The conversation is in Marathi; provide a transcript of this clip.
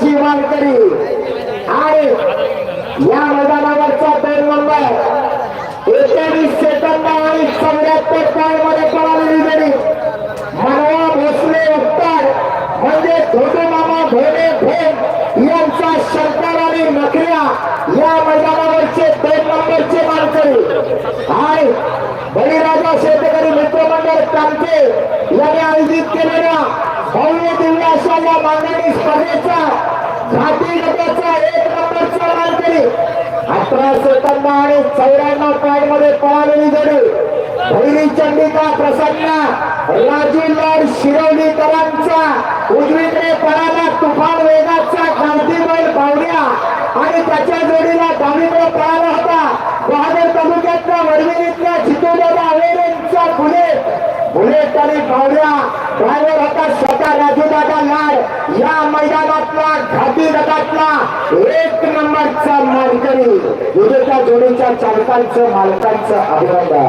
नंबरची मानकरी आणि या मैदानावरचा दोन नंबर एकोणीस सेकंद आणि चौऱ्याहत्तर पॉईंटमध्ये पळालेली गेली मानवा भोसले उत्तर. म्हणजे धोटे मामा धोने भोन यांचा शंकर आणि नखऱ्या या मैदानावरचे दोन नंबरचे मानकरी आणि बळीराजा शेतकरी मित्रमंडळ कामते यांनी आयोजित केलेल्या भव्य दिव्य अशा या मांडणी स्पर्धेचा अठरा सेकंद आणि चौऱ्याण्णव पॉईंटमध्ये पळालेली गडी भैरी चंडिका प्रसन्न राजू लाड शिरवलीकरांचा उजवीकडे पळाला तुफान वेगाचा क्रांती बैल बावड्या. आणि त्याच्या जोडीला डावीकडे पळाला होता. बहादूर तालुक्यातल्या वडविणीतल्या चितोल्याला अवेरेंचा बुलेट बुलेट आणि बावड्या. या मैदानातला घाटी गटातला एक नंबरचा मानकरी विजेच्या जोडीच्या चालकांचं मालकांचं अभिनंदन.